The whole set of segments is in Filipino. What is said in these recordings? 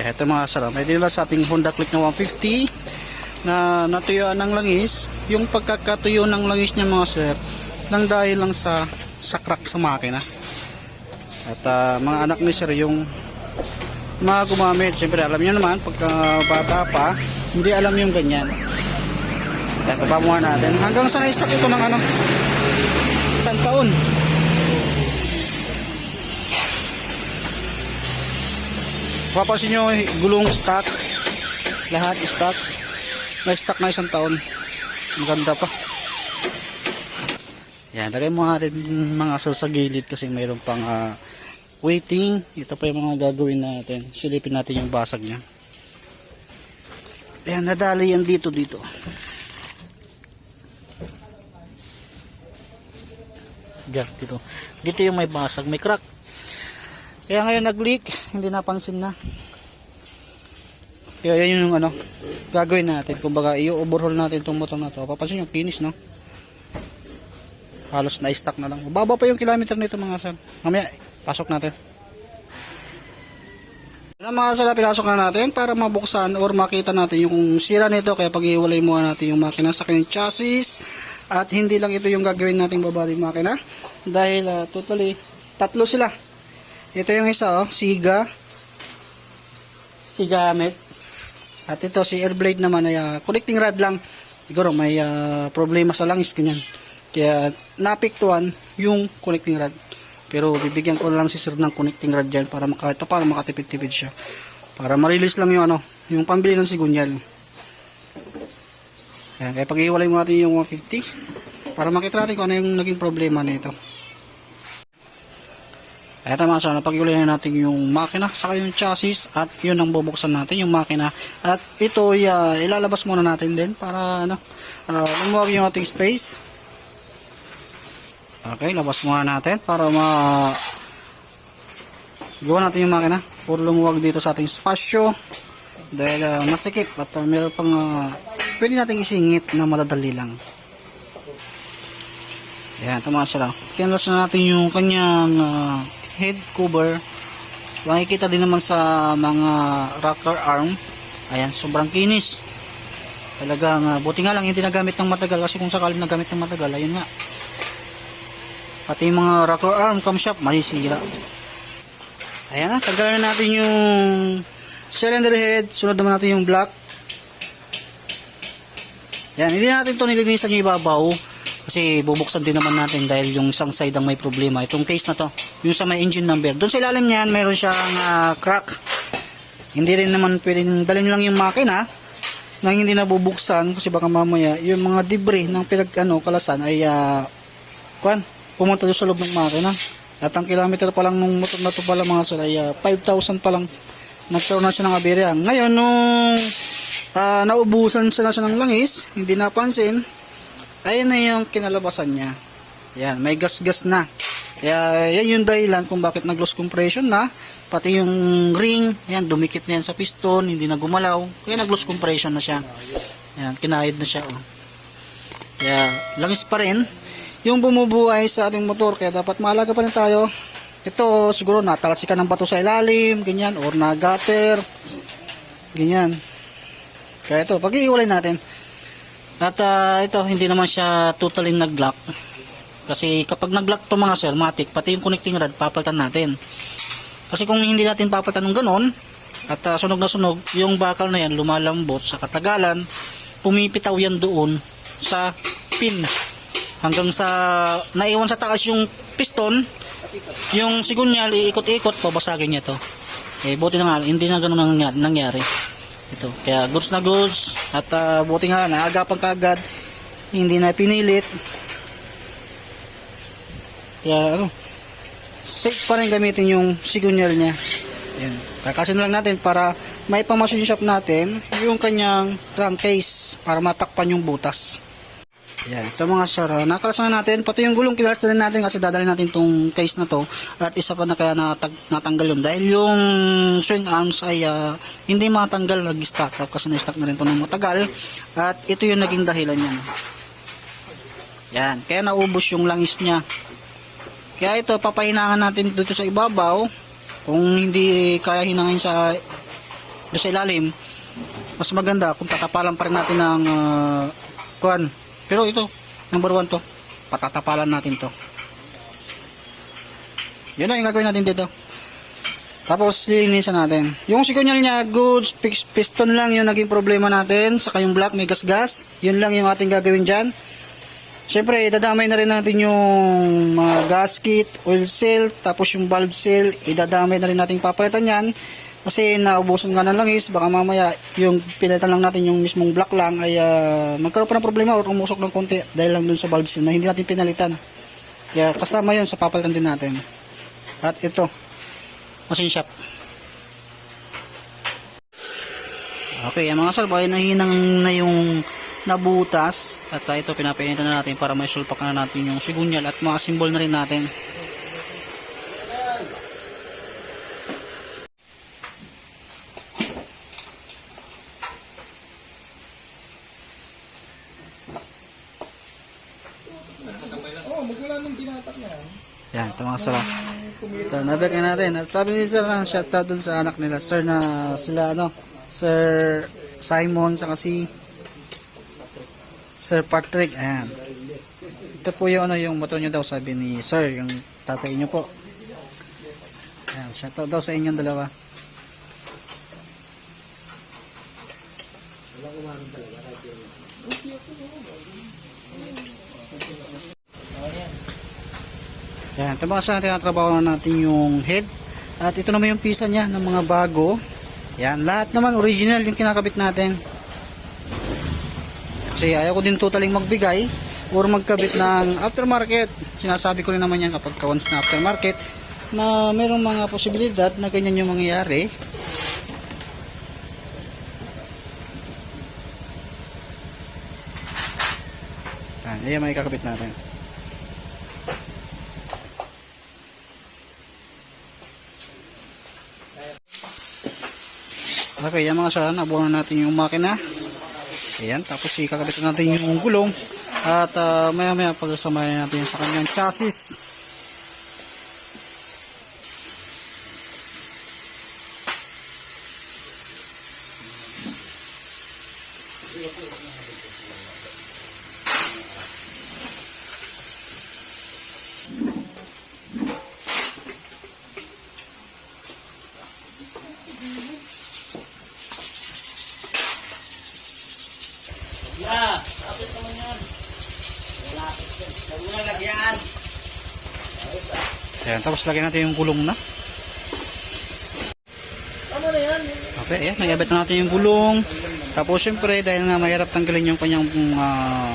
Kaya ito mga sir, may dinala sa ating Honda Click na 150 na natuyuan ng langis. Yung pagkakatuyo ng langis niya mga sir, nang dahil lang sa sa crack sa makina. At ah, mga anak ni sir yung mga gumamit, siyempre alam niyo naman, pagka bata pa, hindi alam yung ganyan. Kaya kapamuha natin. Hanggang sa na-stock ito ng ano, isang taon. Papansin nyo, gulong stock. Lahat stock. Na-stock na isang taon. Ang ganda pa. Yan, lagay mo natin mga asal sa gilid kasi mayroon pang ah, waiting. Ito pa yung mga gagawin natin. Silipin natin yung basag niya. Ayan, nadali yan dito dito. Diyan, dito. Dito yung may basag, may crack. Kaya ngayon nag-leak, hindi napansin na. Kaya yan yung ano, gagawin natin. Kumbaga, i-overhaul natin itong motor na to. Papansin yung finish, no? Halos na-stock na lang. Baba pa yung kilometer nito mga sir. Mamaya, pasok natin. Yan mga sir, pinasok na natin para mabuksan or makita natin yung sira nito. Kaya pag-iwalay muna natin yung makina sa kanyang chassis. At hindi lang ito yung gagawin nating babali makina. Dahil ah, totally, tatlo sila. Ito yung isa, oh, Siga. Siga Amet. At ito, si Airblade naman ay ah, connecting rod lang. Siguro may ah, problema sa langis, ganyan. Kaya napiktuan yung connecting rod. Pero bibigyan ko lang si sir ng connecting rod dyan para maka, ito, para makatipid-tipid siya. Para marilis lang yung ano, yung pambili ng sigunyal. Ayan, kaya pag-iwalay mo natin yung 150 para makita natin kung ano yung naging problema nito. Eto mga sir, napag-iwalay na natin yung makina saka yung chassis at yun ang bubuksan natin yung makina at ito ah, ilalabas muna natin din para ano uh, lumuwag yung ating space okay labas muna natin para ma gawa natin yung makina puro lumuwag dito sa ating spasyo dahil ah, masikip at uh, meron pang ah, pwede natin isingit na madadali lang mga sir. ah. Kinlas na natin yung kanyang ah, head cover. Makikita din naman sa mga rocker arm. Ayan, sobrang kinis. Talagang, ah, buti nga lang hindi nagamit ng matagal kasi kung sakaling nagamit ng matagal, ayun nga. Pati yung mga rocker arm, camshaft, masisira. Ayan na, tanggalan na natin yung cylinder head. Sunod naman natin yung block. Yan, hindi natin ito nilinisan yung ibabaw. Kasi bubuksan din naman natin dahil yung isang side ang may problema. Itong case na to, yung sa may engine number. Doon sa ilalim niyan, meron siyang ah, crack. Hindi rin naman pwedeng dalhin lang yung makina nang hindi nabubuksan kasi baka mamaya yung mga debris ng pinag ano, kalasan ay uh, kwan, pumunta doon sa loob ng makina. At ang kilometer pa lang nung motor na to pala mga sir ay ah, 5,000 pa lang nagkaroon na siya ng aberya. Ngayon nung ah, naubusan sila siya ng langis, hindi napansin, ayun na yung kinalabasan niya. Yan, may gas-gas na. Kaya yan yung dahilan kung bakit nag-loss compression na. Pati yung ring, yan, dumikit na yan sa piston, hindi na gumalaw. Kaya nag-loss compression na siya. Yan, kinahid na siya. Oh. Kaya langis pa rin. Yung bumubuhay sa ating motor, kaya dapat maalaga pa rin tayo. Ito, siguro natalsikan ng bato sa ilalim, ganyan, or na-gutter. Ganyan. Kaya ito, pag-iiwalay natin. At ah, ito, hindi naman siya totally nag-lock. Kasi kapag nag-lock to mga sir, matik, pati yung connecting rod, papalitan natin. Kasi kung hindi natin papalitan ng ganon, at ah, sunog na sunog, yung bakal na yan lumalambot sa katagalan, pumipitaw yan doon sa pin. Hanggang sa, naiwan sa taas yung piston, yung sigunyal, iikot-ikot, babasagin niya to. Eh, buti na nga, hindi na ganun nangyari. nangyari. Ito, kaya goods na goods, at ah, buti nga, naagapan kagad, hindi na pinilit. Kaya ano, safe pa rin gamitin yung sigunyal niya. Yan. Kakasin lang natin para may pamasin shop natin yung kanyang crankcase para matakpan yung butas. Yan. Ito mga sir, ah, nakalasan na natin. Pati yung gulong kinalas na natin kasi dadalhin natin tong case na to. At isa pa na kaya natag natanggal yun. Dahil yung swing arms ay ah, hindi matanggal nag-stock up kasi na-stock na rin to ng matagal. At ito yung naging dahilan niya. Yan. Kaya naubos yung langis niya. Kaya ito, papahinangan natin dito sa ibabaw. Kung hindi kaya hinangin sa sa ilalim, mas maganda kung tatapalan pa rin natin ng uh, kuan. Pero ito, number one to. Patatapalan natin to. Yun na yung gagawin natin dito. Tapos, lilinisan natin. Yung sikunyal niya, good fix- piston lang yung naging problema natin. Saka yung black, may gas-gas. Yun lang yung ating gagawin dyan. Siyempre, idadamay na rin natin yung mga gasket, oil seal, tapos yung valve seal. Idadamay na rin natin papalitan yan. Kasi naubusan nga ng langis, baka mamaya yung pinalitan lang natin yung mismong black lang ay ah, magkaroon pa ng problema o umusok ng konti dahil lang dun sa valve seal na hindi natin pinalitan. Kaya kasama yun sa papalitan din natin. At ito, machine shop. Okay, mga sir, bali nahinang na yung nabutas at uh, ito pinapainitan na natin para may sulpak na natin yung sigunyal at mga symbol na rin natin. Yan, ito mga ah. Ito, nabek na natin. At sabi ni sir na shoutout dun sa anak nila. Sir na sila ano, Sir Simon saka si Sir Patrick. Ayan. Ito po yung ano yung motor nyo daw sabi ni Sir, yung tatay nyo po. Ayan, shoutout daw sa inyong dalawa. Yan, ito mga sa tinatrabaho na natin yung head. At ito naman yung pisa niya ng mga bago. Yan, lahat naman original yung kinakabit natin. Kasi ayaw ko din totaling magbigay or magkabit ng aftermarket. Sinasabi ko rin naman yan kapag once na aftermarket na mayroong mga posibilidad na ganyan yung mangyayari. Yan, ayan may kakabit natin. Okay, yan mga sir, nabuhan natin yung makina. Ayan, tapos ikakabit natin yung gulong. At ah, maya maya pagsasamahin natin sa kanyang chassis. Ayan, tapos lagyan natin yung gulong na. Okay, ayan, nagabit na natin yung gulong. Tapos syempre, dahil nga mahirap tanggalin yung kanyang ah,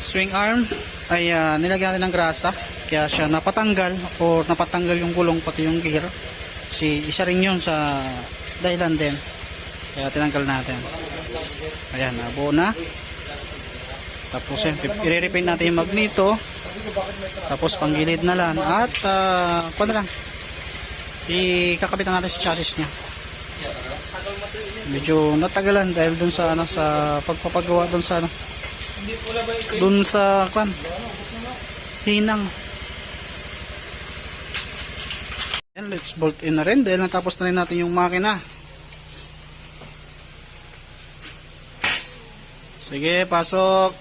swing arm, ay ah, nilagyan natin ng grasa. Kaya siya napatanggal o napatanggal yung gulong pati yung gear. Kasi isa rin yun sa dahilan din. Kaya tinanggal natin. Ayan, nabuo na. Tapos eh, i-repaint natin yung magneto. Tapos panggilid na lang. At uh, na lang. Ikakabit na natin sa chassis niya. Medyo natagalan dahil dun sa ano sa pagpapagawa dun sa ano. Dun sa kwan. Hinang. Yan, let's bolt in na rin dahil natapos na rin natin yung makina. Sige, pasok.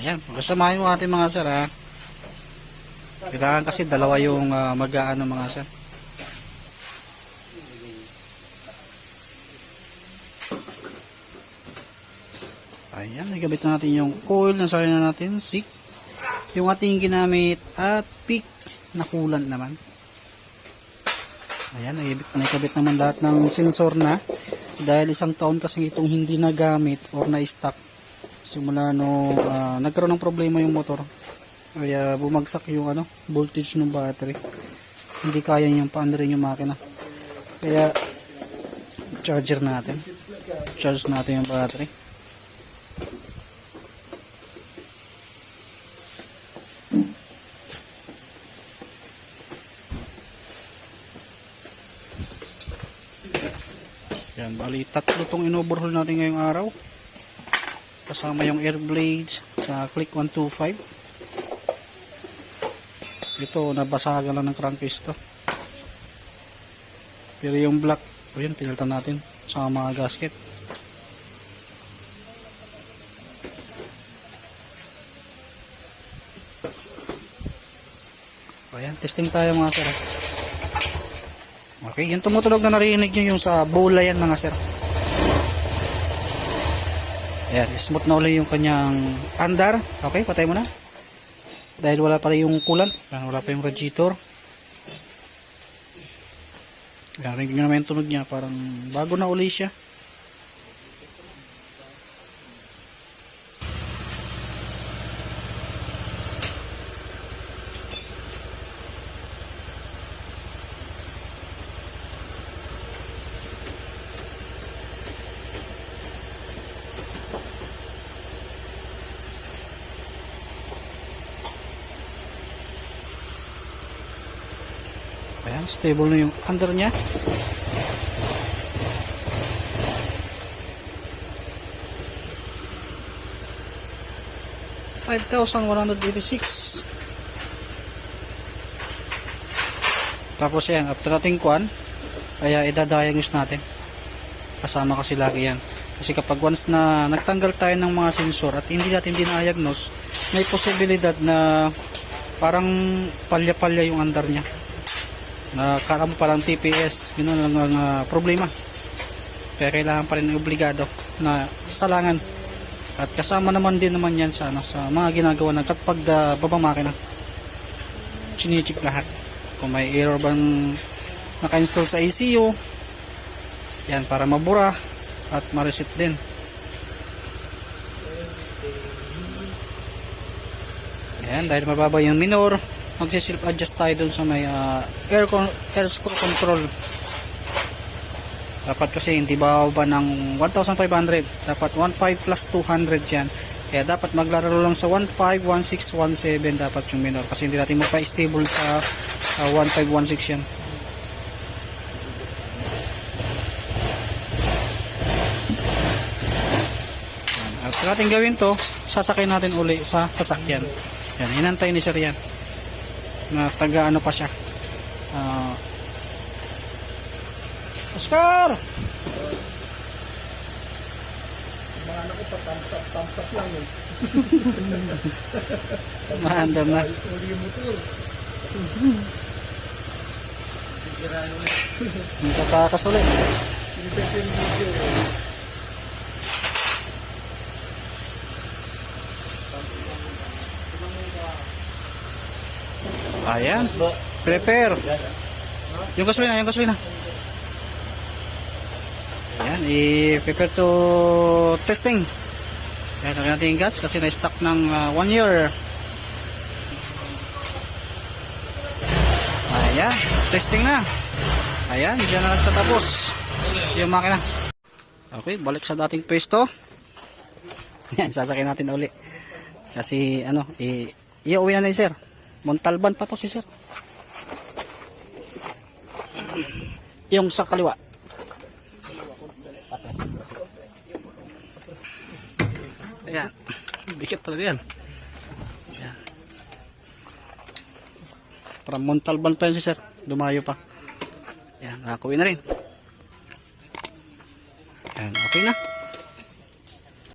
Ayan, pagkasamahin mo ating mga sir ha. Kailangan kasi dalawa yung uh, mag-aano mga sir. Ayan, nagabit na natin yung coil na sarili na natin, sick. Yung ating ginamit at pick na kulant naman. Ayan, nagabit naman lahat ng sensor na. Dahil isang taon kasi itong hindi nagamit or na-stock simula no ah, nagkaroon ng problema yung motor. Kaya bumagsak yung ano voltage ng battery. Hindi kaya niyang paandarin yung makina. Kaya charger natin. Charge natin yung battery yan bali tatlo tong inoverhaul natin ngayong araw kasama yung air blades sa click 125 Ito, nabasagan lang ng crankcase to. Pero yung black, ayun, pinalitan natin sa mga gasket. Ayan, testing tayo mga sir. Okay, yung tumutunog na narinig nyo yung sa bola yan mga sir. Ayan, smooth na ulit yung kanyang andar. Okay, patay mo na. Dahil wala pa yung. Ayan, wala pa yung radiator. Ayan, rin nyo naman yung tunog niya. Parang bago na uli siya. Ayan, stable na yung under niya. Five thousand one hundred eighty-six. Tapos yan, after nating kwan, kaya idadiagnose natin. Kasama kasi lagi yan. Kasi kapag once na nagtanggal tayo ng mga sensor at hindi natin dinadiagnose, may posibilidad na parang palya-palya yung andar niya na kala mo palang TPS yun lang ang ah, problema. Kaya kailangan pa rin obligado na salangan. At kasama naman din naman yan sa, ano, sa mga ginagawa ng kapag uh, babang makina chinichik lahat. Kung may error bang naka-install sa ECU yan para mabura at ma-reset din. Yan dahil mababa yung minor magsi-self adjust tayo dun sa may ah, air, con- air screw control. Dapat kasi hindi bababa ng 1,500 dapat 1.5 plus 200 yan. Kaya dapat maglalaro lang sa 1.5, 1.6, 1.7 dapat yung minor. Kasi hindi natin magpa-stable sa ah, 1.5, 1.6 yan. At natin gawin to sasakay natin uli sa sasakyan. Yan, hinantay ni sir yan na taga ano pa siya Ah. Oscar! Mga ko pa thumbs up, thumbs up lang eh. Mahandam na. Ulit yung motor. Magkatakas ulit. Sinisip yung video. eh. Ayan. Prepare. Yung gasolina, yung gasolina. Ayan, i-prepare to testing. Ayan, lagyan natin yung gas kasi na-stock ng 1 year. Ayan, testing na. Ayan, dyan na nagtatapos yung makina. Okay, balik sa dating pwesto. Ayan, sasakyan natin uli. Kasi ano, iuwi na ni sir. Montalban pa to si sir. Yung sa kaliwa. Ayan. Bigat talaga yan. Ayan. Para Montalban pa yan si sir. Dumayo pa. Ayan, nakakuwi na rin. Ayan, okay na.